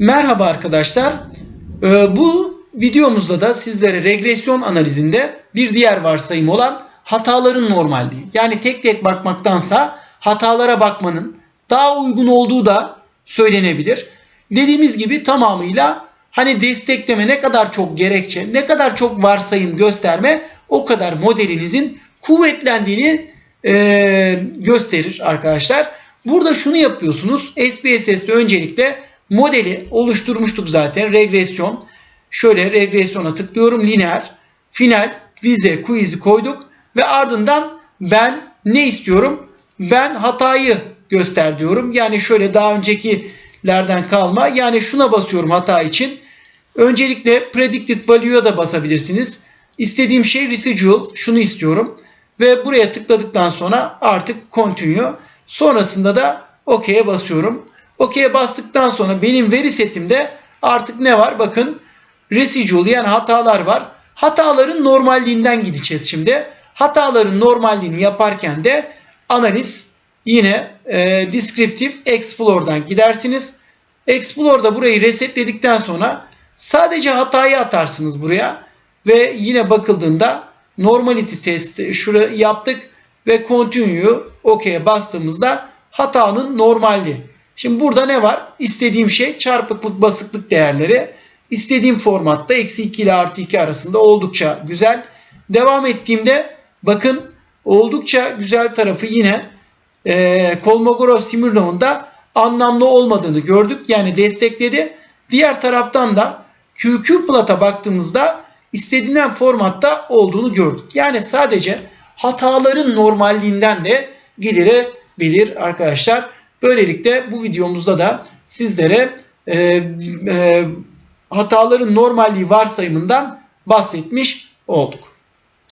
Merhaba arkadaşlar. Ee, bu videomuzda da sizlere regresyon analizinde bir diğer varsayım olan hataların normalliği. Yani tek tek bakmaktansa hatalara bakmanın daha uygun olduğu da söylenebilir. Dediğimiz gibi tamamıyla hani destekleme ne kadar çok gerekçe, ne kadar çok varsayım gösterme o kadar modelinizin kuvvetlendiğini e, gösterir arkadaşlar. Burada şunu yapıyorsunuz. SPSS'de öncelikle modeli oluşturmuştuk zaten. Regresyon. Şöyle regresyona tıklıyorum. Lineer, final, vize, quiz'i koyduk. Ve ardından ben ne istiyorum? Ben hatayı göster diyorum. Yani şöyle daha öncekilerden kalma. Yani şuna basıyorum hata için. Öncelikle predicted value'ya da basabilirsiniz. İstediğim şey residual. Şunu istiyorum. Ve buraya tıkladıktan sonra artık continue. Sonrasında da OK'ye basıyorum. OK'ye bastıktan sonra benim veri setimde artık ne var? Bakın residual yani hatalar var. Hataların normalliğinden gideceğiz şimdi. Hataların normalliğini yaparken de analiz yine e, descriptive explore'dan gidersiniz. Explore'da burayı resetledikten sonra sadece hatayı atarsınız buraya ve yine bakıldığında normality testi şuraya yaptık ve continue OK'ye bastığımızda hatanın normalliği. Şimdi burada ne var? İstediğim şey çarpıklık basıklık değerleri. İstediğim formatta eksi 2 ile artı 2 arasında oldukça güzel. Devam ettiğimde bakın oldukça güzel tarafı yine e, Kolmogorov Smirnov'un anlamlı olmadığını gördük. Yani destekledi. Diğer taraftan da QQ plata baktığımızda istenilen formatta olduğunu gördük. Yani sadece hataların normalliğinden de gidilebilir arkadaşlar. Böylelikle bu videomuzda da sizlere e, e, hataların normalliği varsayımından bahsetmiş olduk.